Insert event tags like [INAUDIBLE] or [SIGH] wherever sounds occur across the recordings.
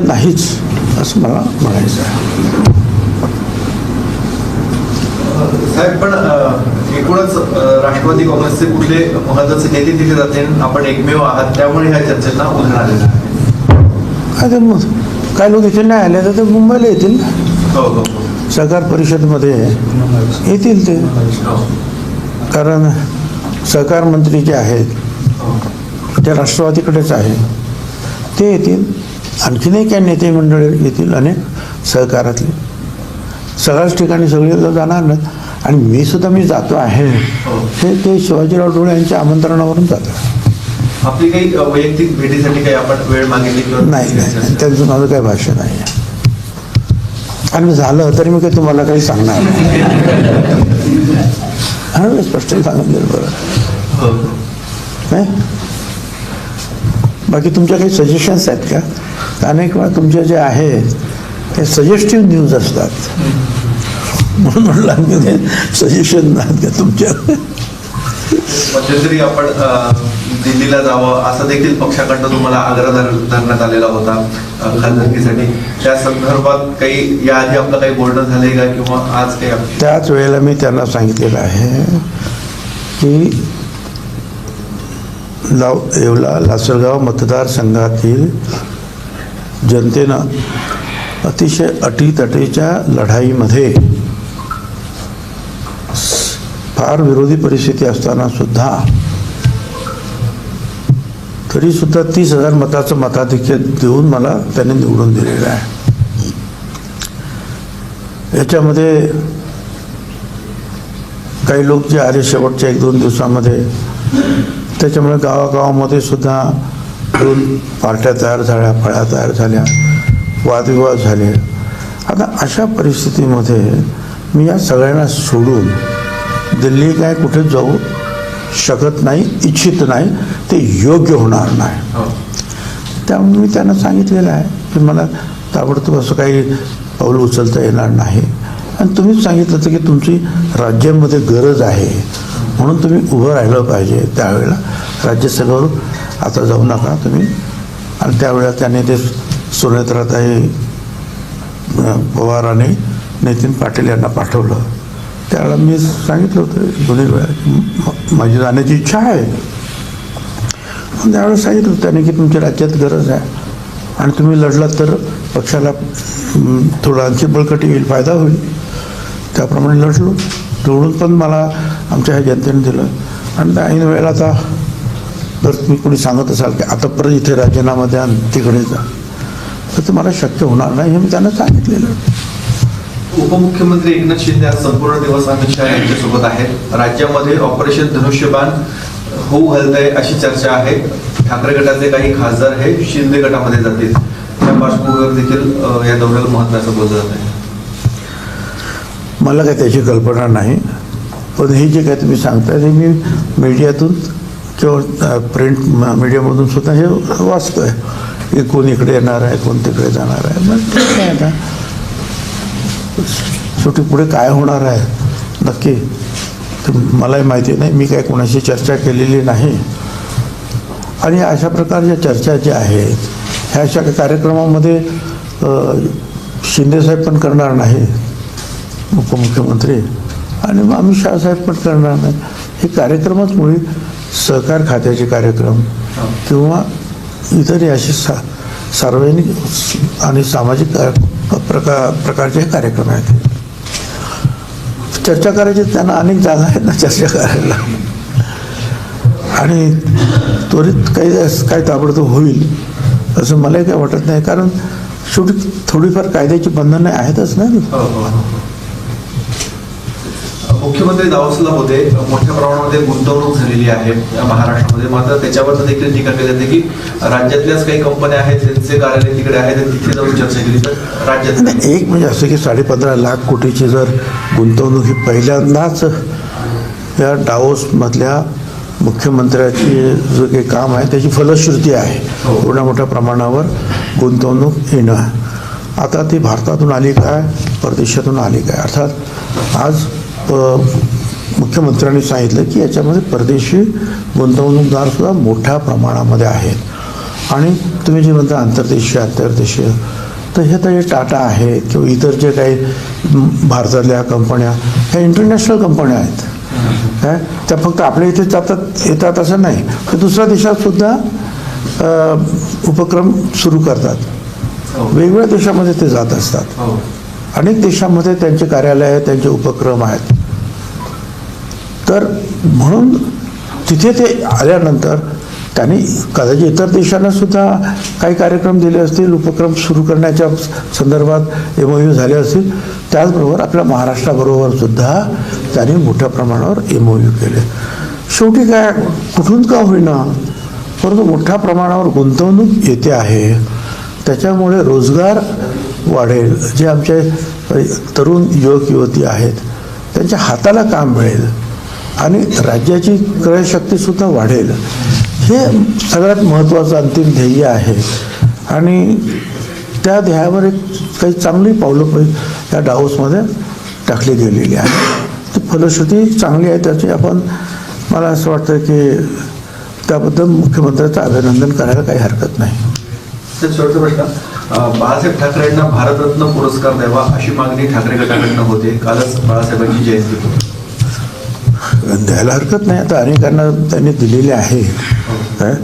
नाहीच असं मला म्हणायचं आहे. साहेब पण एकूणच राष्ट्रवादी काँग्रेसचे कुठले महत्त्वाचे नेते तिथे जाते आपण एकमेव आहात त्यामुळे ह्या चर्चेला उधाण आलेलं आहे. काय तर मग काय लोक इथे नाही आले तर ते मुंबईला येतील ना? हो हो सहकार परिषदमध्ये येतील ते. हो कारण सहकार मंत्री जे आहेत हो. ते राष्ट्रवादीकडेच आहे ते येतील. आणखीनही काही नेते मंडळी येतील अनेक सहकारातले. सगळ्याच ठिकाणी सगळे जाणार नाहीत. आणि मी सुद्धा मी जातो आहे. हे ते शिवाजीराव डोळे यांच्या आमंत्रणावरून जातो. आपली काही वैयक्तिक भेटीसाठी काही आपण वेळ मागितली नाही नाही. त्यांचं माझं काही भाष्य नाही आहे. आणि झालं तरी मी काही तुम्हाला काही सांगणार नाही. [LAUGHS] हा मी स्पष्ट सांगितलं बरं. हो. नाही? बाकी तुमच्या काही सजेशन्स आहेत का? अनेक वेळा तुमचे जे आहेत ते सजेस्टिव्ह न्यूज असतात. म्हणून म्हटलं आम्ही सजेशन तुमच्या. मध्यंतरी आपण दिल्लीला जावं असं देखील पक्षाकडनं तुम्हाला आग्रह धर- धरण्यात आलेला होता खासदारकीसाठी. त्या संदर्भात काही याआधी आपलं काही बोलणं झालंय का? किंवा आज काही त्याच वेळेला मी त्यांना सांगितलेलं आहे की लाव येवला लासलगाव मतदारसंघातील जनतेनं अतिशय अटीतटीच्या लढाईमध्ये फार विरोधी परिस्थिती असताना सुद्धा तरी सुद्धा तीस हजार मताचं मताधिक्य देऊन मला त्याने निवडून दिलेलं आहे. याच्यामध्ये काही लोक जे आले शेवटच्या एक दोन दिवसामध्ये त्याच्यामुळे गावागावामध्ये सुद्धा दोन पार्ट्या तयार झाल्या फळ्या तयार झाल्या वादविवाद झाले. आता अशा परिस्थितीमध्ये मी या सगळ्यांना सोडून दिल्ली काय कुठे जाऊ शकत नाही इच्छित नाही ते योग्य होणार नाही. हो. त्यामुळे मी त्यांना सांगितलेलं आहे की मला ताबडतोब असं काही पाऊल उचलता येणार नाही. आणि तुम्हीच सांगितलं होतं की तुमची राज्यामध्ये गरज आहे. म्हणून तुम्ही उभं राहिलं पाहिजे त्यावेळेला. राज्यसभेवर आता जाऊ नका तुम्ही. आणि त्यावेळेला त्याने ते सुनेत्राताई अं, पवार आणि नितीन पाटील यांना पाठवलं. त्यावेळेला मी सांगितलं होतं दोन्ही वेळा माझी जाण्याची इच्छा आहे. पण त्यावेळेस सांगितलं होतं त्याने की तुमच्या राज्यात गरज आहे. आणि तुम्ही लढलात तर पक्षाला हं, थोडं आणखी बळकटी येईल फायदा होईल. त्याप्रमाणे लढलो. निवडून पण मला आमच्या ह्या जनतेने दिलं. आणि त्या ऐन वेळेला आता जर तुम्ही कोणी सांगत असाल की आता परत इथे राजीनामा द्या तिकडे जा तर ते मला शक्य होणार नाही हे मी त्यांना सांगितलेलं उपमुख्यमंत्री एकनाथ शिंदे आज संपूर्ण दिवस अमित शहा यांच्यासोबत आहेत. राज्यामध्ये ऑपरेशन धनुष्यबाण होऊ घालतंय अशी चर्चा आहे. ठाकरे गटाचे काही खासदार हे शिंदे गटामध्ये जातील. त्या पार्श्वभूमीवर देखील या दौऱ्याला महत्वाचं बोललं जात आहे मला काही त्याची कल्पना नाही. पण हे जे काय तुम्ही सांगताय ते मी मीडियातून किंवा प्रिंट मीडियामधून सुद्धा हे वाचतो आहे की कोण इकडे येणार आहे कोण तिकडे जाणार आहे. मग ठीक आहे आता. शेवटी पुढे काय होणार आहे? नक्की मलाही माहिती नाही. मी काय कोणाशी चर्चा केलेली नाही. आणि अशा प्रकारच्या चर्चा ज्या आहेत ह्या अशा कार्यक्रमामध्ये शिंदेसाहेब पण करणार नाही उपमुख्यमंत्री. आणि मग आम्ही शाळासाहेब पण करणार नाही. हे कार्यक्रमच मुळे सहकार खात्याचे कार्यक्रम. किंवा इतर असे सा सार्वजनिक आणि सामाजिक प्रका प्रकारचे हे कार्यक्रम आहेत. चर्चा करायची त्यांना अनेक जागा आहेत ना चर्चा करायला. आणि त्वरित काही काय ताबडतोब होईल असं मलाही काही वाटत नाही. कारण शेवटी थोडीफार कायद्याची बंधनं आहेतच ना मुख्यमंत्री दावसला होते. मोठ्या प्रमाणामध्ये गुंतवणूक झालेली आहे महाराष्ट्रामध्ये. मात्र त्याच्यावर देखील टीका केली जाते की राज्यातल्याच काही कंपन्या आहेत त्यांचे कार्यालय तिकडे आहेत तिथे जाऊन चर्चा केली तर राज्यात एक म्हणजे असं की साडेपंधरा लाख कोटीची जर गुंतवणूक ही पहिल्यांदाच या डाओसमधल्या मुख्यमंत्र्याची जो काही काम आहे त्याची फलश्रुती आहे. हो. एवढ्या मोठ्या प्रमाणावर गुंतवणूक येणं. आता ती भारतातून आली काय? परदेशातून आली काय? अर्थात आज मुख्यमंत्र्यांनी सांगितलं की याच्यामध्ये परदेशी गुंतवणूकदार सुद्धा मोठ्या प्रमाणामध्ये आहेत. आणि तुम्ही जे म्हणता आंतरदेशीय आंतरदेशीय तर हे तर हे टाटा आहे किंवा इतर जे काही भारतातल्या कंपन्या ह्या इंटरनॅशनल कंपन्या आहेत. काय त्या फक्त आपल्या इथे जातात येतात असं नाही. तर दुसऱ्या देशात सुद्धा अ, उपक्रम सुरू करतात. हो. वेगवेगळ्या देशामध्ये ते जात असतात. हो. अनेक देशामध्ये त्यांचे कार्यालय आहेत त्यांचे उपक्रम आहेत. तर म्हणून तिथे ते आल्यानंतर त्यांनी कदाचित इतर देशांना सुद्धा काही कार्यक्रम दिले असतील उपक्रम सुरू करण्याच्या संदर्भात एम यू झाले असतील त्याचबरोबर आपल्या महाराष्ट्राबरोबर सुद्धा त्यांनी मोठ्या प्रमाणावर एम यू केले. शेवटी काय कुठून का होईना परंतु मोठ्या प्रमाणावर गुंतवणूक येते आहे. त्याच्यामुळे रोजगार वाढेल. जे आमचे तरुण युवक युवती आहेत त्यांच्या हाताला काम मिळेल. आणि राज्याची क्रयशक्तीसुद्धा वाढेल. हे सगळ्यात महत्त्वाचं अंतिम ध्येय आहे. आणि त्या ध्येयावर एक काही चांगली पावलं पै या डाऊसमध्ये टाकली गेलेली आहे ती फलश्रुती चांगली आहे त्याची आपण मला असं वाटतं की त्याबद्दल मुख्यमंत्र्याचं अभिनंदन करायला काही हरकत नाही. तर शेवटचा प्रश्न बाळासाहेब ठाकरेंना भारतरत्न पुरस्कार द्यावा अशी मागणी ठाकरे गटाकडनं होते. कालच बाळासाहेबांची जयंती होती. द्यायला हरकत नाही आता अनेकांना त्यांनी दिलेले आहे. काय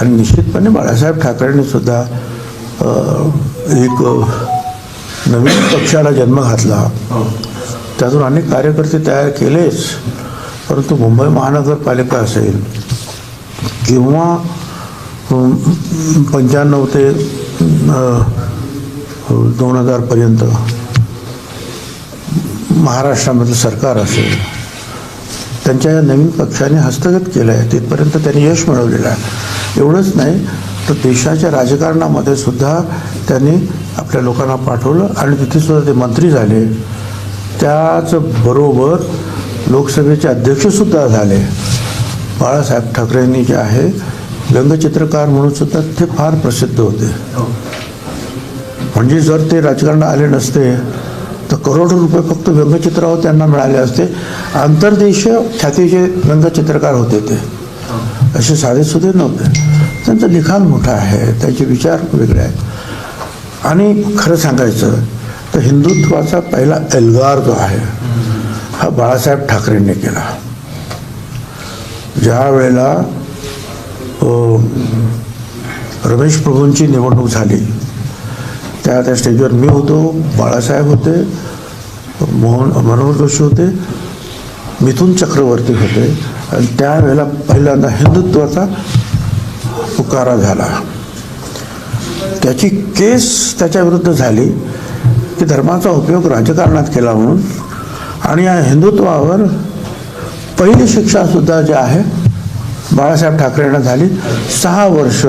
आणि निश्चितपणे बाळासाहेब ठाकरेंनी सुद्धा एक नवीन पक्षाला जन्म घातला. त्यातून अनेक कार्यकर्ते तयार केलेच परंतु मुंबई महानगरपालिका असेल किंवा पंच्याण्णव ते दोन हजारपर्यंत महाराष्ट्रामधलं सरकार असेल त्यांच्या या नवीन पक्षाने हस्तगत केलं आहे. तिथपर्यंत त्यांनी यश मिळवलेलं आहे. एवढंच नाही तर देशाच्या राजकारणामध्ये सुद्धा त्यांनी आपल्या लोकांना पाठवलं आणि तिथे सुद्धा ते मंत्री झाले. त्याचबरोबर लोकसभेचे अध्यक्षसुद्धा झाले. बाळासाहेब ठाकरेंनी जे आहे व्यंगचित्रकार म्हणून सुद्धा ते फार प्रसिद्ध होते. हो. म्हणजे जर ते राजकारणात आले नसते करोडो रुपये फक्त व्यंगचित्रावर त्यांना मिळाले असते. आंतरदेशीय ख्यातीचे व्यंगचित्रकार होते ते. असे साधे सुधे नव्हते. त्यांचं लिखाण मोठं आहे. त्यांचे विचार वेगळे आहेत. आणि खरं सांगायचं तर हिंदुत्वाचा पहिला एल्गार जो आहे हा बाळासाहेब ठाकरेंनी केला. ज्या वेळेला रमेश प्रभूंची निवडणूक झाली त्या त्या स्टेजवर मी होतो बाळासाहेब होते मोहन मनोहर जोशी होते मिथुन चक्रवर्ती होते. आणि त्यावेळेला पहिल्यांदा हिंदुत्वाचा पुकारा झाला. त्याची केस त्याच्या विरुद्ध झाली की धर्माचा उपयोग राजकारणात केला म्हणून. आणि या हिंदुत्वावर पहिली शिक्षासुद्धा जी आहे बाळासाहेब ठाकरेंना झाली. सहा वर्ष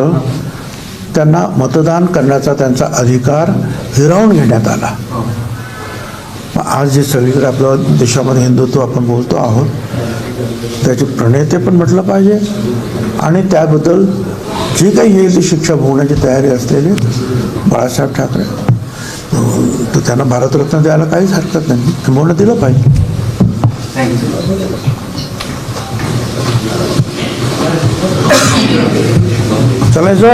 त्यांना मतदान करण्याचा त्यांचा अधिकार हिरावून घेण्यात आला. आज जे सगळीकडे आपल्या देशामध्ये हिंदुत्व आपण बोलतो आहोत त्याचे प्रणेते पण म्हटलं पाहिजे. आणि त्याबद्दल जे काही येईल ती शिक्षा भोगण्याची तयारी असलेले बाळासाहेब ठाकरे. तर त्यांना भारतरत्न द्यायला काहीच हरकत नाही. किंबहुना दिलं पाहिजे. चलायचं